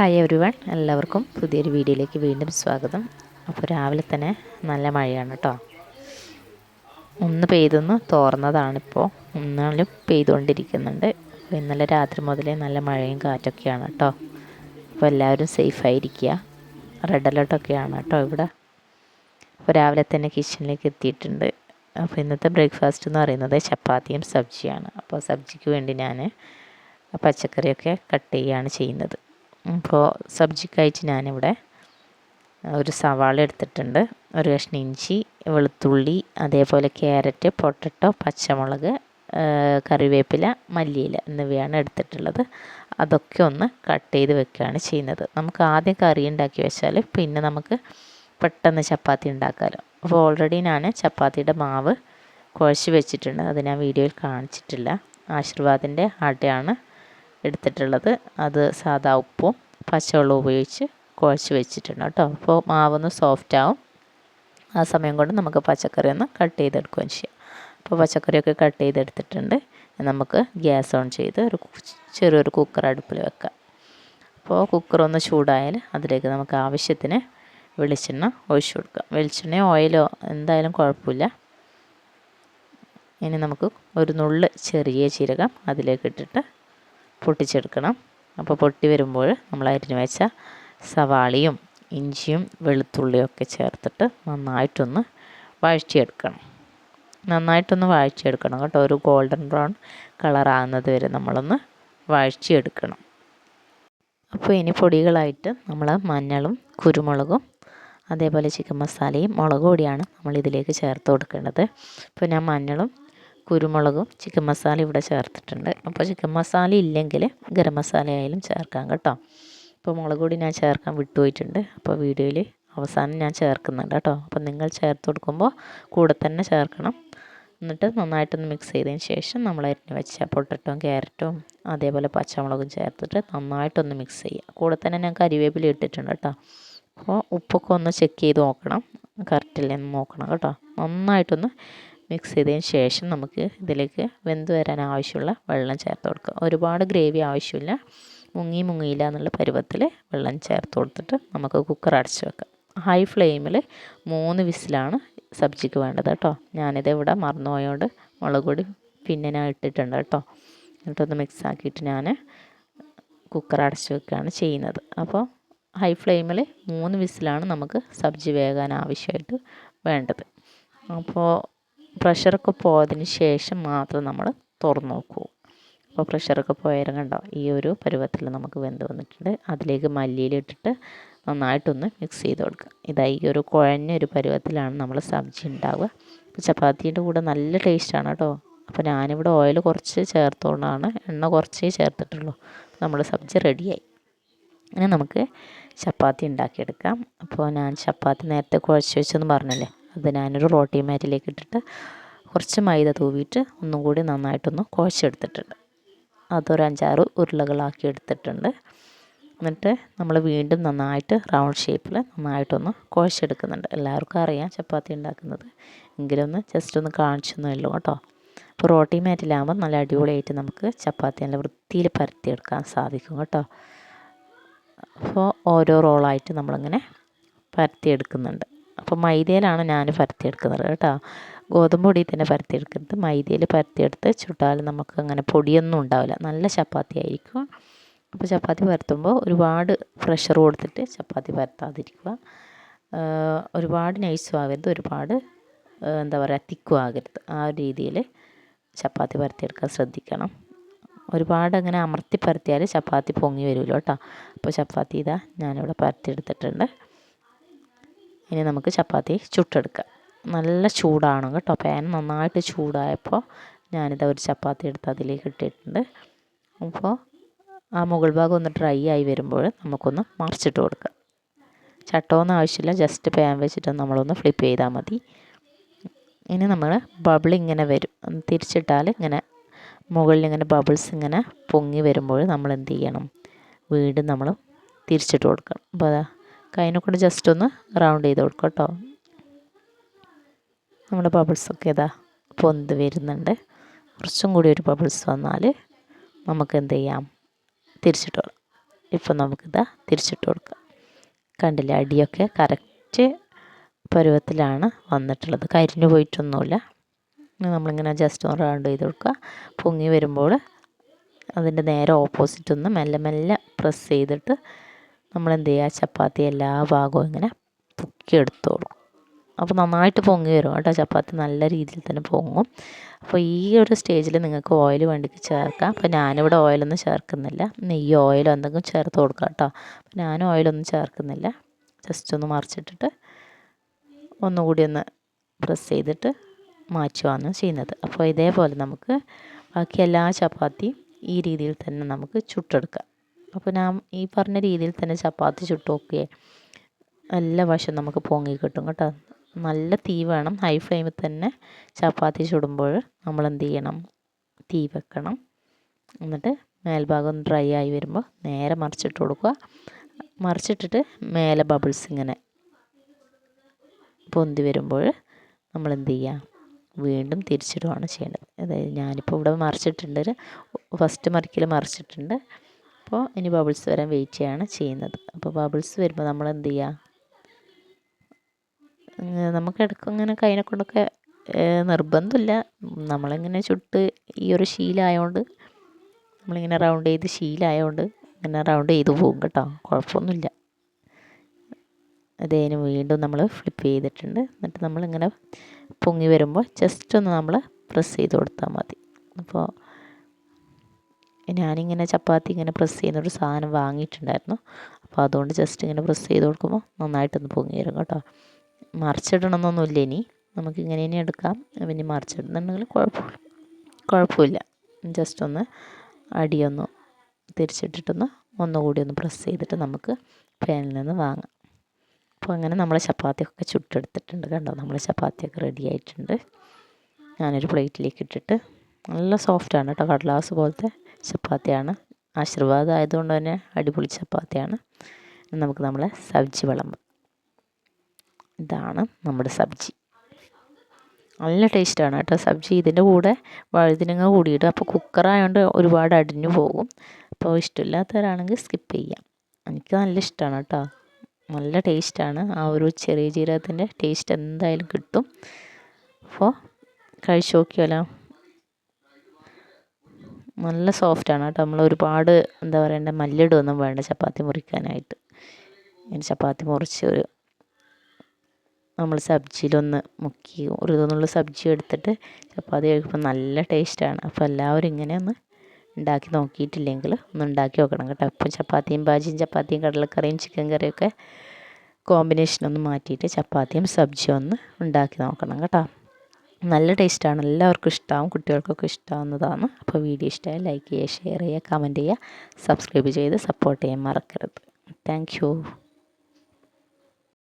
Hi every one എല്ലാവർക്കും പുതിയൊരു വീഡിയോയിലേക്ക് വീണ്ടും സ്വാഗതം. അപ്പോൾ രാവിലെ തന്നെ നല്ല മഴയാണ് കേട്ടോ ഒന്ന് പെയ്തൊന്ന് തോർന്നതാണിപ്പോൾ എന്നാലും പെയ്തുകൊണ്ടിരിക്കുന്നുണ്ട് അപ്പോൾ ഇന്നലെ രാത്രി മുതലേ നല്ല മഴയും കാറ്റൊക്കെയാണ് കേട്ടോ അപ്പോൾ എല്ലാവരും സേഫായിരിക്കുക റെഡ് അലേർട്ടൊക്കെയാണ് കേട്ടോ ഇവിടെ. അപ്പോൾ രാവിലെ തന്നെ കിച്ചണിലേക്ക് എത്തിയിട്ടുണ്ട്. അപ്പോൾ ഇന്നത്തെ ബ്രേക്ക്ഫാസ്റ്റ് എന്ന് പറയുന്നത് ചപ്പാത്തിയും സബ്ജിയാണ്. അപ്പോൾ സബ്ജിക്ക് വേണ്ടി ഞാൻ പച്ചക്കറിയൊക്കെ കട്ട് ചെയ്യുകയാണ് ചെയ്യുന്നത്. അപ്പോൾ സബ്ജിക്കായിട്ട് ഞാനിവിടെ ഒരു സവാള എടുത്തിട്ടുണ്ട്. ഒരു കഷ്ണം ഇഞ്ചി വെളുത്തുള്ളി അതേപോലെ ക്യാരറ്റ് പൊട്ടറ്റോ പച്ചമുളക് കറിവേപ്പില മല്ലിയില എന്നിവയാണ് എടുത്തിട്ടുള്ളത്. അതൊക്കെ ഒന്ന് കട്ട് ചെയ്ത് വെക്കുകയാണ് ചെയ്യുന്നത്. നമുക്ക് ആദ്യം കറി ഉണ്ടാക്കി വെച്ചാൽ പിന്നെ നമുക്ക് പെട്ടെന്ന് ചപ്പാത്തി ഉണ്ടാക്കാമല്ലോ അപ്പോൾ ഓൾറെഡി ഞാൻ ചപ്പാത്തിയുടെ മാവ് കുഴച്ച് വെച്ചിട്ടുണ്ട്. അത് ഞാൻ വീഡിയോയിൽ കാണിച്ചിട്ടില്ല. ആശീർവാദിന്റെ അടയാണ് എടുത്തിട്ടുള്ളത്. അത് സാധാ ഉപ്പും പച്ചവെള്ളവും ഉപയോഗിച്ച് കുഴച്ച് വെച്ചിട്ടുണ്ട് കേട്ടോ. അപ്പോൾ മാവൊന്ന് സോഫ്റ്റ് ആവും. ആ സമയം കൊണ്ട് നമുക്ക് പച്ചക്കറി ഒന്ന് കട്ട് ചെയ്തെടുക്കുകയും ചെയ്യാം. അപ്പോൾ പച്ചക്കറിയൊക്കെ കട്ട് ചെയ്തെടുത്തിട്ടുണ്ട്. നമുക്ക് ഗ്യാസ് ഓൺ ചെയ്ത് ഒരു ചെറിയൊരു കുക്കർ അടുപ്പിൽ വെക്കാം. അപ്പോൾ കുക്കർ ഒന്ന് ചൂടായാൽ അതിലേക്ക് നമുക്ക് ആവശ്യത്തിന് വെളിച്ചെണ്ണ ഒഴിച്ചു കൊടുക്കാം. വെളിച്ചെണ്ണയോ ഓയിലോ എന്തായാലും കുഴപ്പമില്ല. ഇനി നമുക്ക് ഒരു നുള്ള് ചെറിയ ജീരകം അതിലേക്ക് ഇട്ടിട്ട് പൊട്ടിച്ചെടുക്കണം. അപ്പോൾ പൊട്ടി വരുമ്പോൾ നമ്മൾ അരിഞ്ഞു വെച്ച സവാളയും ഇഞ്ചിയും വെളുത്തുള്ളിയും ഒക്കെ ചേർത്തിട്ട് നന്നായിട്ടൊന്ന് വഴറ്റിയെടുക്കണം. നന്നായിട്ടൊന്ന് വഴറ്റിയെടുക്കണം കേട്ടോ. ഒരു ഗോൾഡൻ ബ്രൗൺ കളറാകുന്നത് വരെ നമ്മളൊന്ന് വഴറ്റിയെടുക്കണം. അപ്പോൾ ഇനി പൊടികളായിട്ട് നമ്മൾ മഞ്ഞളും കുരുമുളകും അതേപോലെ ചിക്കൻ മസാലയും മുളക് പൊടിയാണ് നമ്മൾ ഇതിലേക്ക് ചേർത്ത് കൊടുക്കേണ്ടത്. ഇപ്പോൾ ഞാൻ മഞ്ഞളും കുരുമുളകും ചിക്കൻ മസാല ഇവിടെ ചേർത്തിട്ടുണ്ട്. അപ്പോൾ ചിക്കൻ മസാല ഇല്ലെങ്കിൽ ഗരം മസാല ആയാലും ചേർക്കാം കേട്ടോ. അപ്പോൾ മുളക് പൊടി ഞാൻ ചേർക്കാൻ വിട്ടുപോയിട്ടുണ്ട്. അപ്പോൾ വീഡിയോയിൽ അവസാനം ഞാൻ ചേർക്കുന്നുണ്ട് കേട്ടോ. അപ്പോൾ നിങ്ങൾ ചേർത്ത് കൊടുക്കുമ്പോൾ കൂടെ തന്നെ ചേർക്കണം. എന്നിട്ട് നന്നായിട്ടൊന്ന് മിക്സ് ചെയ്തതിന് ശേഷം നമ്മൾ അരിഞ്ഞ് വെച്ച പൊട്ടറ്റവും ക്യാരറ്റും അതേപോലെ പച്ചമുളകും ചേർത്തിട്ട് നന്നായിട്ടൊന്ന് മിക്സ് ചെയ്യുക. കൂടെ തന്നെ ഞാൻ കരിവേപ്പില ഇട്ടിട്ടുണ്ട് കേട്ടോ. അപ്പോൾ ഉപ്പൊക്കെ ഒന്ന് ചെക്ക് ചെയ്ത് നോക്കണം. കറക്റ്റില്ലെന്ന് നോക്കണം കേട്ടോ. നന്നായിട്ടൊന്ന് മിക്സ് ചെയ്തതിന് ശേഷം നമുക്ക് ഇതിലേക്ക് വെന്ത് വരാൻ ആവശ്യമുള്ള വെള്ളം ചേർത്ത് കൊടുക്കുക ഒരുപാട് ഗ്രേവി ആവശ്യമില്ല. മുങ്ങി മുങ്ങിയില്ല എന്നുള്ള പരുവത്തിൽ വെള്ളം ചേർത്ത് കൊടുത്തിട്ട് നമുക്ക് കുക്കർ അടച്ച് വെക്കാം. ഹൈ ഫ്ലെയിമിൽ മൂന്ന് വിസിലാണ് സബ്ജിക്ക് വേണ്ടത് കേട്ടോ. ഞാനിത് ഇവിടെ മറന്നുപോയോണ്ട് മുളക് പൊടി പിന്നെ ഞാൻ ഇട്ടിട്ടുണ്ട് കേട്ടോ. എന്നിട്ടൊന്ന് മിക്സ് ആക്കിയിട്ട് ഞാൻ കുക്കർ അടച്ച് വെക്കുകയാണ് ചെയ്യുന്നത്. അപ്പോൾ ഹൈ ഫ്ലെയിമിൽ മൂന്ന് വിസിലാണ് നമുക്ക് സബ്ജി വേകാൻ ആവശ്യമായിട്ട് വേണ്ടത്. അപ്പോൾ പ്രഷറൊക്കെ പോയതിന് ശേഷം മാത്രം നമ്മൾ തുറന്നു നോക്കൂ. അപ്പോൾ പ്രഷറൊക്കെ കണ്ടോ? ഈ ഒരു പരുവത്തിൽ നമുക്ക് വെന്ത് വന്നിട്ടുണ്ട്. അതിലേക്ക് മല്ലിയിലിട്ടിട്ട് നന്നായിട്ടൊന്ന് മിക്സ് ചെയ്ത് കൊടുക്കുക. ഇതാ ഈ ഒരു കുഴഞ്ഞ ഒരു പരുവത്തിലാണ് നമ്മൾ സബ്ജി ഉണ്ടാവുക. ചപ്പാത്തീന്റെ കൂടെ നല്ല ടേസ്റ്റാണ് കേട്ടോ. അപ്പോൾ ഞാനിവിടെ ഓയിൽ കുറച്ച് ചേർത്തുകൊണ്ടാണ് എണ്ണ കുറച്ചേ ചേർത്തിട്ടുള്ളൂ. നമ്മൾ സബ്ജി റെഡിയായി ഇനി നമുക്ക് ചപ്പാത്തി ഉണ്ടാക്കിയെടുക്കാം. അപ്പോൾ ഞാൻ ചപ്പാത്തി നേരത്തെ കുഴച്ച് വെച്ചെന്ന് പറഞ്ഞില്ലേ? അത് ഞാനൊരു റോട്ടി മാറ്റിലേക്ക് ഇട്ടിട്ട് കുറച്ച് മൈദ തൂവിയിട്ട് ഒന്നും കൂടി നന്നായിട്ടൊന്ന് കുഴച്ചെടുത്തിട്ടുണ്ട്. അതൊരു അഞ്ചാറ് ഉരുളകളാക്കി എടുത്തിട്ടുണ്ട്. എന്നിട്ട് നമ്മൾ വീണ്ടും നന്നായിട്ട് റൗണ്ട് ഷേപ്പിൽ നന്നായിട്ടൊന്ന് കുഴച്ചെടുക്കുന്നുണ്ട്. എല്ലാവർക്കും അറിയാം ചപ്പാത്തി ഉണ്ടാക്കുന്നത്. എങ്കിലും ഒന്ന് ജസ്റ്റ് ഒന്ന് കാണിച്ചൊന്നും ഉള്ളൂ കേട്ടോ. അപ്പോൾ റോട്ടി മാറ്റിലാകുമ്പോൾ നല്ല അടിപൊളിയായിട്ട് നമുക്ക് ചപ്പാത്തി നല്ല വൃത്തിയിൽ പരത്തിയെടുക്കാൻ സാധിക്കും കേട്ടോ. അപ്പോൾ ഓരോ റോളായിട്ട് നമ്മളിങ്ങനെ പരത്തിയെടുക്കുന്നുണ്ട്. അപ്പോൾ മൈദയിലാണ് ഞാൻ പരത്തിയെടുക്കുന്നത് കേട്ടോ. ഗോതമ്പ് പൊടി തന്നെ പരത്തിയെടുക്കുന്നത്. മൈദയിൽ പരത്തിയെടുത്ത് ചുട്ടാൽ നമുക്ക് അങ്ങനെ പൊടിയൊന്നും ഉണ്ടാവില്ല. നല്ല ചപ്പാത്തി ആയിരിക്കും. അപ്പോൾ ചപ്പാത്തി പരത്തുമ്പോൾ ഒരുപാട് പ്രഷർ കൊടുത്തിട്ട് ചപ്പാത്തി പരത്താതിരിക്കുക. ഒരുപാട് നൈസും ആകരുത് ഒരുപാട് എന്താ പറയുക തിക്കും ആകരുത്. ആ ഒരു രീതിയിൽ ചപ്പാത്തി പരത്തിയെടുക്കാൻ ശ്രദ്ധിക്കണം. ഒരുപാട് അങ്ങനെ അമർത്തി പരത്തിയാൽ ചപ്പാത്തി പൊങ്ങി വരുമല്ലോ കേട്ടോ. അപ്പോൾ ചപ്പാത്തി ഇതാ ഞാനിവിടെ പരത്തിയെടുത്തിട്ടുണ്ട്. ഇനി നമുക്ക് ചപ്പാത്തി ചുട്ടെടുക്കാം. നല്ല ചൂടാണ് കേട്ടോ. പാൻ നന്നായിട്ട് ചൂടായപ്പോൾ ഞാനിത് ഒരു ചപ്പാത്തി എടുത്ത് അതിലേക്ക് ഇട്ടിട്ടുണ്ട്. അപ്പോൾ ആ മുകൾ ഭാഗം ഒന്ന് ഡ്രൈ ആയി വരുമ്പോൾ നമുക്കൊന്ന് മറിച്ചിട്ട് കൊടുക്കാം. ചട്ടമൊന്നും ആവശ്യമില്ല ജസ്റ്റ് പാൻ വെച്ചിട്ട് നമ്മളൊന്ന് ഫ്ലിപ്പ് ചെയ്താൽ മതി. ഇനി നമ്മൾ ബബിൾ ഇങ്ങനെ വരും. തിരിച്ചിട്ടാൽ ഇങ്ങനെ മുകളിൽ ഇങ്ങനെ ബബിൾസ് ഇങ്ങനെ പൊങ്ങി വരുമ്പോൾ നമ്മൾ എന്ത് ചെയ്യണം? വീണ്ടും നമ്മൾ തിരിച്ചിട്ട് കൊടുക്കണം. അപ്പോൾ കൈനെ കൊണ്ട് ജസ്റ്റ് ഒന്ന് റൗണ്ട് ചെയ്ത് കൊടുക്കുക കേട്ടോ. നമ്മുടെ ബബിൾസൊക്കെ ഇതാ പൊന്ത് വരുന്നുണ്ട്. കുറച്ചും കൂടി ഒരു ബബിൾസ് വന്നാൽ നമുക്ക് എന്ത് ചെയ്യാം? തിരിച്ചിട്ട് കൊടുക്കാം. ഇപ്പം നമുക്കിതാ തിരിച്ചിട്ട് കൊടുക്കാം. കണ്ടില്ലേ അടിയൊക്കെ കറക്റ്റ് പരുവത്തിലാണ് വന്നിട്ടുള്ളത്. കരിഞ്ഞു പോയിട്ടൊന്നുമില്ല. നമ്മളിങ്ങനെ ജസ്റ്റ് ഒന്ന് റൗണ്ട് ചെയ്ത് കൊടുക്കുക. പൊങ്ങി വരുമ്പോൾ അതിന്റെ നേരെ ഓപ്പോസിറ്റ് ഒന്ന് മെല്ലെ മെല്ലെ പ്രസ് ചെയ്തിട്ട് നമ്മൾ എന്ത് ചെയ്യുക ചപ്പാത്തി എല്ലാ ഭാഗവും ഇങ്ങനെ പൊക്കിയെടുത്തോളൂ. അപ്പോൾ നന്നായിട്ട് പൊങ്ങി വരും കേട്ടോ. ചപ്പാത്തി നല്ല രീതിയിൽ തന്നെ പൊങ്ങും. അപ്പോൾ ഈ ഒരു സ്റ്റേജിൽ നിങ്ങൾക്ക് ഓയിൽ വേണ്ടിക്ക് ചേർക്കാം. അപ്പോൾ ഞാനിവിടെ ഓയിലൊന്നും ചേർക്കുന്നില്ല. നെയ്യ് ഓയിലോ എന്തെങ്കിലും ചേർത്ത് കൊടുക്കാം കേട്ടോ. അപ്പോൾ ഞാൻ ഓയിലൊന്നും ചേർക്കുന്നില്ല. ജസ്റ്റ് ഒന്ന് മറിച്ചിട്ടിട്ട് ഒന്നുകൂടി ഒന്ന് പ്രസ് ചെയ്തിട്ട് മാറ്റുകയാണ് ചെയ്യുന്നത്. അപ്പോൾ ഇതേപോലെ നമുക്ക് ബാക്കി എല്ലാ ചപ്പാത്തിയും ഈ രീതിയിൽ തന്നെ നമുക്ക് ചുട്ടെടുക്കാം. അപ്പോൾ ഞാൻ ഈ പറഞ്ഞ രീതിയിൽ തന്നെ ചപ്പാത്തി ചുട്ട് നോക്കിയേ എല്ലാ വശം നമുക്ക് പൊങ്ങി കിട്ടും കേട്ടോ. നല്ല തീ വേണം. ഹൈ ഫ്ലെയിമിൽ തന്നെ ചപ്പാത്തി ചുടുമ്പോൾ നമ്മൾ എന്ത് ചെയ്യണം? തീ വെക്കണം. എന്നിട്ട് മേൽഭാഗം ഡ്രൈ ആയി വരുമ്പോൾ നേരെ മറിച്ചിട്ട് കൊടുക്കുക. മറിച്ചിട്ടിട്ട് മേലെ ബബിൾസ് ഇങ്ങനെ പൊന്തി വരുമ്പോൾ നമ്മൾ എന്ത് ചെയ്യുക? വീണ്ടും തിരിച്ചിടുകയാണ് ചെയ്യേണ്ടത്. അതായത് ഞാനിപ്പോൾ ഇവിടെ മറിച്ചിട്ടുണ്ട്. ഫസ്റ്റ് മറിക്കൽ മറിച്ചിട്ടുണ്ട്. അപ്പോൾ ഇനി ബബിൾസ് വരാൻ വെയിറ്റ് ചെയ്യാണ് ചെയ്യുന്നത്. അപ്പോൾ ബബിൾസ് വരുമ്പോൾ നമ്മൾ എന്ത് ചെയ്യുക നമുക്ക് ഇടയ്ക്ക് ഇങ്ങനെ കൈനെ കൊണ്ടൊക്കെ നിർബന്ധമില്ല. നമ്മളിങ്ങനെ ചുട്ട് ഈ ഒരു ശീലമായതുകൊണ്ട് നമ്മളിങ്ങനെ റൗണ്ട് ചെയ്ത് ശീലമായതുകൊണ്ട് ഇങ്ങനെ റൗണ്ട് ചെയ്ത് പോകും കേട്ടോ. കുഴപ്പമൊന്നുമില്ല. അതേന് വീണ്ടും നമ്മൾ ഫ്ലിപ്പ് ചെയ്തിട്ടുണ്ട്. എന്നിട്ട് നമ്മളിങ്ങനെ പൊങ്ങി വരുമ്പോൾ ജസ്റ്റ് ഒന്ന് നമ്മൾ പ്രസ് ചെയ്ത് കൊടുത്താൽ മതി. അപ്പോൾ ഞാനിങ്ങനെ ചപ്പാത്തി ഇങ്ങനെ പ്രസ് ചെയ്യുന്ന ഒരു സാധനം വാങ്ങിയിട്ടുണ്ടായിരുന്നു. അപ്പോൾ അതുകൊണ്ട് ജസ്റ്റ് ഇങ്ങനെ പ്രസ് ചെയ്ത് കൊടുക്കുമ്പോൾ നന്നായിട്ടൊന്ന് പൊങ്ങി വരും കേട്ടോ. മറിച്ചിടണമെന്നൊന്നുമില്ല ഇനി. നമുക്ക് ഇങ്ങനെ ഇനി എടുക്കാം. പിന്നെ മറിച്ചിടുന്നുണ്ടെങ്കിൽ കുഴപ്പമില്ല. കുഴപ്പമില്ല. ജസ്റ്റ് ഒന്ന് അടിയൊന്ന് തിരിച്ചിട്ടിട്ടൊന്ന് ഒന്നുകൂടി ഒന്ന് പ്രസ് ചെയ്തിട്ട് നമുക്ക് പാനിൽ നിന്ന് വാങ്ങാം. അപ്പോൾ അങ്ങനെ നമ്മൾ ചപ്പാത്തിയൊക്കെ ചുട്ടെടുത്തിട്ടുണ്ട് കണ്ടോ? നമ്മൾ ചപ്പാത്തിയൊക്കെ റെഡി ആയിട്ടുണ്ട്. ഞാനൊരു പ്ലേറ്റിലേക്ക് ഇട്ടിട്ട് നല്ല സോഫ്റ്റാണ് കേട്ടോ. കടലാസ് പോലത്തെ ചപ്പാത്തിയാണ്. ആശീർവാദം ആയതുകൊണ്ട് തന്നെ അടിപൊളി ചപ്പാത്തിയാണ്. നമുക്ക് നമ്മളെ സബ്ജി വിളമ്പ്. ഇതാണ് നമ്മുടെ സബ്ജി. നല്ല ടേസ്റ്റാണ് കേട്ടോ സബ്ജി. ഇതിന്റെ കൂടെ വഴുതിനങ്ങ കൂടിയിട്ട് അപ്പോൾ കുക്കറായതുകൊണ്ട് ഒരുപാട് അടിഞ്ഞു പോകും. അപ്പോൾ ഇഷ്ടമില്ലാത്തവരാണെങ്കിൽ സ്കിപ്പ് ചെയ്യാം. എനിക്ക് നല്ല ഇഷ്ടമാണ് കേട്ടോ. നല്ല ടേസ്റ്റാണ്. ആ ഒരു ചെറിയ ജീരകത്തിന്റെ ടേസ്റ്റ് എന്തായാലും കിട്ടും. അപ്പോൾ കഴിച്ചു നോക്കിയാലോ? നല്ല സോഫ്റ്റാണ് കേട്ടോ. നമ്മൾ ഒരുപാട് എന്താ പറയണ്ട മല്ലിടുമൊന്നും വേണ്ട ചപ്പാത്തി മുറിക്കാനായിട്ട്. ഇങ്ങനെ ചപ്പാത്തി മുറിച്ച് ഒരു നമ്മൾ സബ്ജിയിലൊന്ന് മുക്കി ഒരു ഇതൊന്നുള്ള സബ്ജി എടുത്തിട്ട് ചപ്പാത്തി കഴിക്കുമ്പോൾ നല്ല ടേസ്റ്റാണ് അപ്പോൾ എല്ലാവരും ഇങ്ങനെ ഒന്ന് ഉണ്ടാക്കി നോക്കിയിട്ടില്ലെങ്കിൽ ഒന്ന് ഉണ്ടാക്കി നോക്കണം കേട്ടോ. അപ്പം ചപ്പാത്തിയും ബാജിയും ചപ്പാത്തിയും കടലക്കറിയും ചിക്കൻ കറിയൊക്കെ കോമ്പിനേഷൻ ഒന്ന് മാറ്റിയിട്ട് ചപ്പാത്തിയും സബ്ജിയും ഒന്ന് ഉണ്ടാക്കി നോക്കണം കേട്ടോ. നല്ല ടേസ്റ്റാണ്. എല്ലാവർക്കും ഇഷ്ടമാവും കുട്ടികൾക്കൊക്കെ ഇഷ്ടമാവുന്നതാണ് അപ്പോൾ വീഡിയോ ഇഷ്ടമായി ലൈക്ക് ചെയ്യുക ഷെയർ ചെയ്യുക കമന്റ് ചെയ്യുക സബ്സ്ക്രൈബ് ചെയ്ത് സപ്പോർട്ട് ചെയ്യാൻ മറക്കരുത്. താങ്ക്